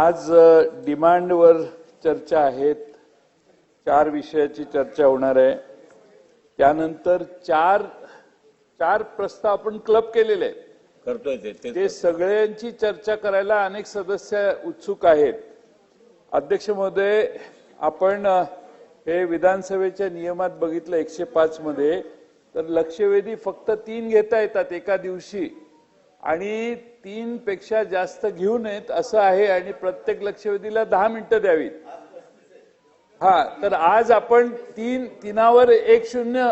आज डिमांडवर चर्चा आहेत. चार विषयाची चर्चा होणार आहे. त्यानंतर चार चार प्रस्ताव आपण क्लब केलेले आहेत. करतोय ते ते सगळ्यांची चर्चा करायला अनेक सदस्य उत्सुक आहेत. अध्यक्ष महोदय आपण हे विधानसभेच्या नियमात बघितलं एकशे पाच मध्ये. तर लक्षवेधी फक्त तीन घेता येतात एका दिवशी. आणि तीन पेक्षा जास्त घेऊ नयेत असं आहे. आणि प्रत्येक लक्षवेधीला दहा मिनिटं द्यावीत. हा तर आज आपण तीन तीनावर एक शून्य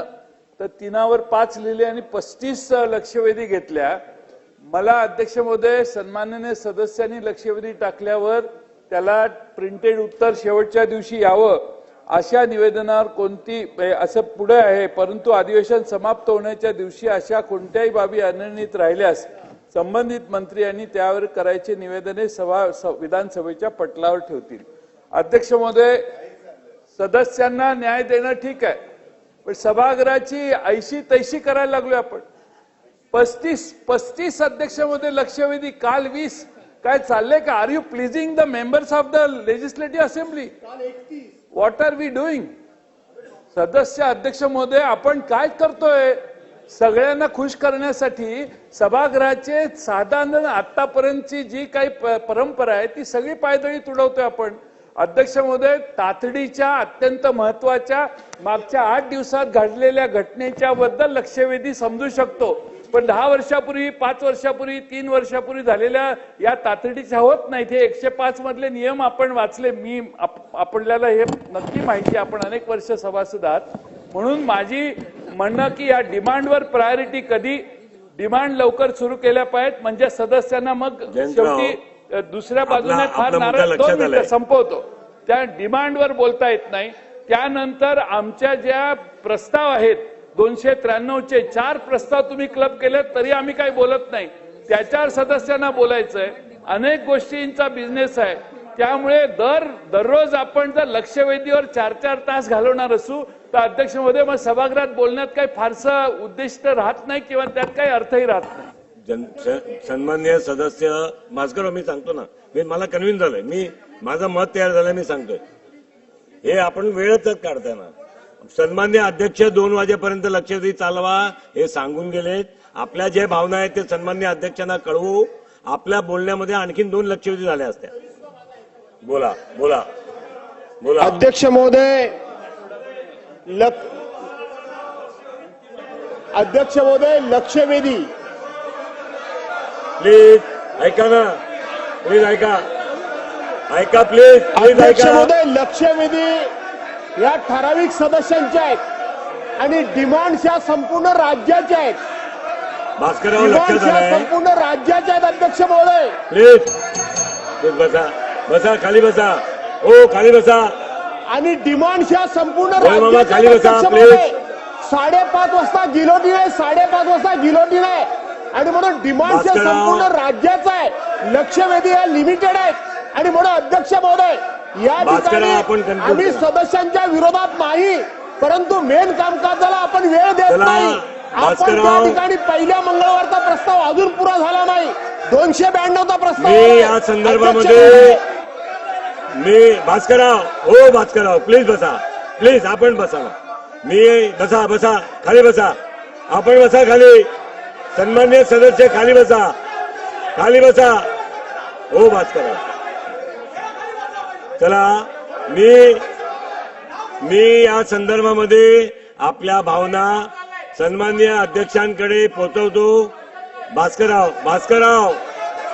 तर तीनावर पाच लिहिले आणि पस्तीस लक्षवेधी घेतल्या. मला अध्यक्ष महोदय सन्माननीय सदस्यांनी लक्षवेधी टाकल्यावर त्याला प्रिंटेड उत्तर शेवटच्या दिवशी यावं. अशा निवेदनावर कोणती असं पुढे आहे परंतु अधिवेशन समाप्त होण्याच्या दिवशी अशा कोणत्याही बाबी अनिर्णित राहिल्यास संबंधित मंत्री यांनी त्यावर करायचे निवेदने सभा विधानसभेच्या पटलावर ठेवतील. अध्यक्ष महोदय सदस्यांना न्याय देणं ठीक आहे पण सभागृहाची ऐशी तैशी करायला लागलोय आपण. पस्तीस पस्तीस अध्यक्षामध्ये लक्षवेधी काल वीस. काय चाललंय का? Are you pleasing the members of the legislative assembly what are we doing सदस्य अध्यक्ष महोदय आपण काय करतोय? सगळ्यांना खुश करण्यासाठी सभागृहाचे साधारण आतापर्यंतची जी काही परंपरा आहे ती सगळी पायदळी तुडवतोय आपण. अध्यक्ष महोदय तातडीच्या अत्यंत महत्त्वाच्या मागच्या आठ दिवसात घडलेल्या घटनेच्या बद्दल लक्षवेधी समजू शकतो. पण दहा वर्षापूर्वी पाच वर्षापूर्वी तीन वर्षापूर्वी झालेल्या या तातडीच्या होत नाहीत हे एकशे पाच मधले नियम आपण वाचले. मी आप- आपल्याला हे नक्की माहिती आपण अनेक वर्ष सभासद आहात म्हणून माझी म्हणणं की या डिमांडवर प्रायोरिटी कधी डिमांड लवकर सुरू केल्या पाहिजेत म्हणजे सदस्यांना मग शेवटी दुसऱ्या बाजूने फार नाराज दोन मिनिटं. संपवतो. त्या डिमांडवर बोलता येत नाही. त्यानंतर आमच्या ज्या प्रस्ताव आहेत दोनशे त्र्याण्णवचे चार प्रस्ताव तुम्ही क्लब केले तरी आम्ही काही बोलत नाही. त्याच्यावर सदस्यांना बोलायचंय. अनेक गोष्टींचा बिझनेस आहे. त्यामुळे दर दररोज आपण जर लक्षवेधीवर चार चार तास घालवणार असू तर अध्यक्ष महोदय मग सभागृहात बोलण्यात काही फारसं उद्दिष्ट राहत नाही किंवा त्यात काही अर्थही राहत नाही? सन्मान्य सदस्य मास्कर मी सांगतो ना. मी मला कन्व्हिन्स झालंय. मी माझं मत तयार झालंय मी सांगतोय. हे आपण वेळच काढताय ना. सन्मान्य अध्यक्ष दोन वाजेपर्यंत लक्षवेधी चालवा हे सांगून गेलेत. आपल्या ज्या भावना आहेत ते सन्मान्य अध्यक्षांना कळवू. आपल्या बोलण्यामध्ये आणखीन दोन लक्षवेधी झाल्या असत्या. बोला बोला. बोला. अध्यक्ष महोदय लक अध्यक्ष महोदय लक्षवेधी. प्लीज ऐका ना. प्लीज ऐका. ऐका प्लीज प्लीज अध्यक्ष ऐका महोदय लक्षवेधी या ठराविक सदस्यांच्या आहेत आणि डिमांड्स या संपूर्ण राज्याच्या आहेत. भास्करराव डिमांड्स लक्षात या आलंय. संपूर्ण राज्याच्या आहेत अध्यक्ष महोदय. प्लीज प्लीज बसा. बसा खाली बसा. हो खाली बसा. आणि डिमांड्स या संपूर्ण. साडेपाच वाजता गिलोटीन आहे साडेपाच वाजता गिलोटीन आहे आणि म्हणून डिमांड्स या भास्करराव. संपूर्ण राज्याचा आहे लक्षवेधी या लिमिटेड आहेत आणि म्हणून अध्यक्ष महोदय या ठिकाणी आम्ही. सदस्यांच्या विरोधात नाही परंतु मेन कामकाजाला आपण वेळ देत नाही आपण. त्या ठिकाणी पहिल्या मंगळवारचा प्रस्ताव अजून पुरा झाला नाही दोनशे ब्याण्णवचा प्रस्ताव. या संदर्भामध्ये मी भास्करराव हो भास्करराव प्लीज बसा. प्लीज आपण बसा मी बसा बसा खाली बसा. आपण बसा खाली. सन्मान्य सदस्य खाली बसा. खाली बसा. हो भास्करराव. चला मी मी या संदर्भामध्ये आपल्या भावना सन्मान्य अध्यक्षांकडे पोहोचवतो भास्करराव भास्करराव.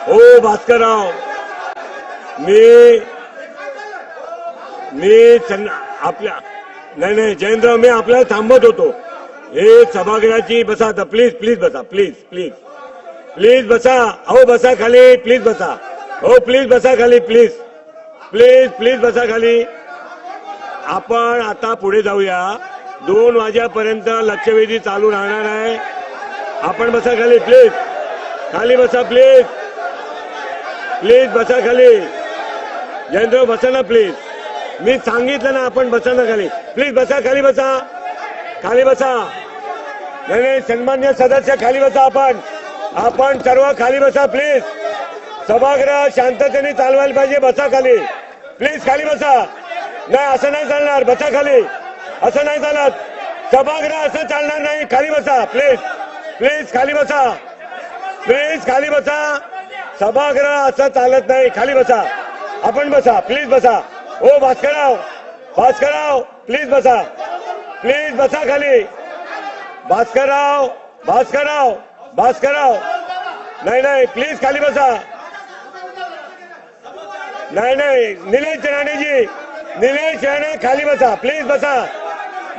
हो भास्करराव. मी मी सं- आपल्या नाही नाही जयंतराव मी आपल्याला थांबत होतो. हे सभागृहाची बसा आता. प्लीज प्लीज बसा. प्लीज प्लीज प्लीज बसा. अहो बसा खाली. प्लीज बसा. हो प्लीज बसा खाली प्लीज प्लीज प्लीज बसा खाली. आपण आता पुढे जाऊया. दोन वाजेपर्यंत लक्षवेधी चालू राहणार आहे. आपण बसा खाली प्लीज खाली बसा प्लीज प्लीज बसा खाली. जयंतराव बसा ना प्लीज मी सांगितलं ना आपण बसा ना खाली. प्लीज बसा खाली बसा. खाली बसा. नाही नाही सन्मान्य सदस्य खाली बसा आपण. आपण सर्व खाली बसा प्लीज सभागृह शांततेने चालवायला पाहिजे बसा खाली. प्लीज खाली बसा. नाही असं नाही चालणार बसा खाली. असं नाही चालत सभागृह असं चालणार नाही खाली बसा प्लीज प्लीज खाली बसा. प्लीज खाली बसा. सभागृह असं चालत नाही खाली बसा. आपण बसा प्लीज बसा. ओ भास्करराव भास्करराव प्लीज बसा. प्लीज बसा खाली. भास्करराव भास्करराव भास्करराव. नाही नाही प्लीज खाली बसा. नाही नाही निलेश राणेजी निलेश राणे खाली बसा. प्लीज बसा.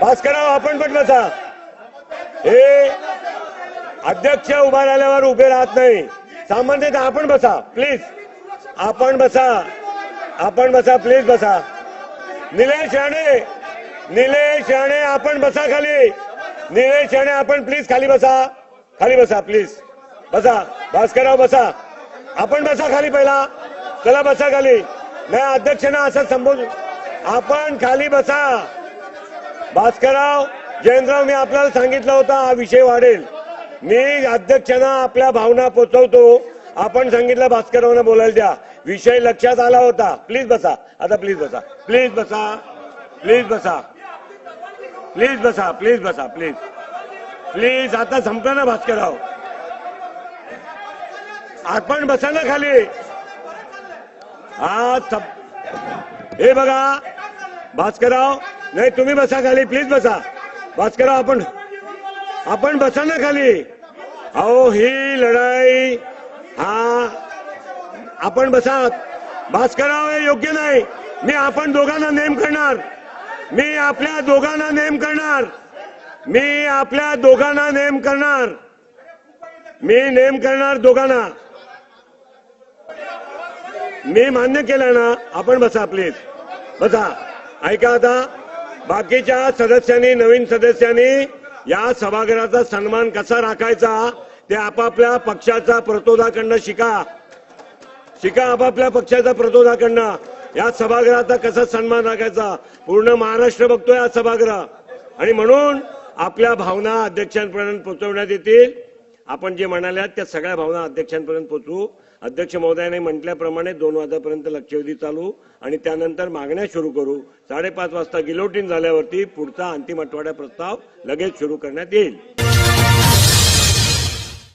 भास्करराव आपण पण बसा. हे अध्यक्ष उभा राहिल्यावर उभे राहत नाही. सामान्यतः आपण बसा. प्लीज आपण बसा. आपण बसा प्लीज बसा. निलेश राणे निलेश राणे आपण बसा खाली. निलेश राणे आपण प्लीज खाली बसा. खाली बसा प्लीज बसा. भास्करराव बसा. आपण बसा खाली पहिला. चला बसा खाली. नाही अध्यक्षांना असं संबोध आपण खाली बसा. भास्करराव जयंतराव मी आपल्याला सांगितलं होता हा विषय वाढेल. मी अध्यक्षांना आपल्या भावना पोचवतो. आपण सांगितलं भास्कररावना बोलायला द्या. विषय लक्षात आला होता. प्लीज बसा. आता प्लीज बसा. प्लीज बसा. प्लीज बसा. प्लीज बसा. प्लीज बसा. प्लीज प्लीज आता संपलं ना भास्करराव? आपण बसा ना खाली. हा सप- हे बघा. भास्करराव नाही तुम्ही बसा खाली. प्लीज बसा. भास्करराव आपण आपण बसा ना खाली. अहो ही लढाई हा आपण बसा भास्करराव हे योग्य नाही. मी आपण दोघांना नेम करणार. मी आपल्या दोघांना नेम करणार. मी आपल्या दोघांना नेम करणार. मी नेम करणार दोघांना. मी मान्य केलं ना आपण बसा प्लीज बसा. ऐका आता. बाकीच्या सदस्यांनी नवीन सदस्यांनी या सभागृहाचा सन्मान कसा राखायचा ते आपापल्या पक्षाचा प्रतोदाकडनं शिका. शिका आपापल्या पक्षाचा प्रतोदाकडनं या सभागृहाचा कसा सन्मान राखायचा? पूर्ण महाराष्ट्र बघतोय हा सभागृह. आणि म्हणून आपल्या भावना अध्यक्षांपर्यंत पोहोचवण्यात येतील. आपण जे म्हणाल्यात त्या सगळ्या भावना अध्यक्षांपर्यंत पोहोचू अध्यक्ष महोदयाने म्हटल्याप्रमाणे दोन वाजेपर्यंत लक्षवेधी चालू. आणि त्यानंतर मागण्या सुरू करू. साडेपाच वाजता गिलोटीन झाल्यावरती पुढचा अंतिम आठवड्या प्रस्ताव लगेच सुरू करण्यात येईल.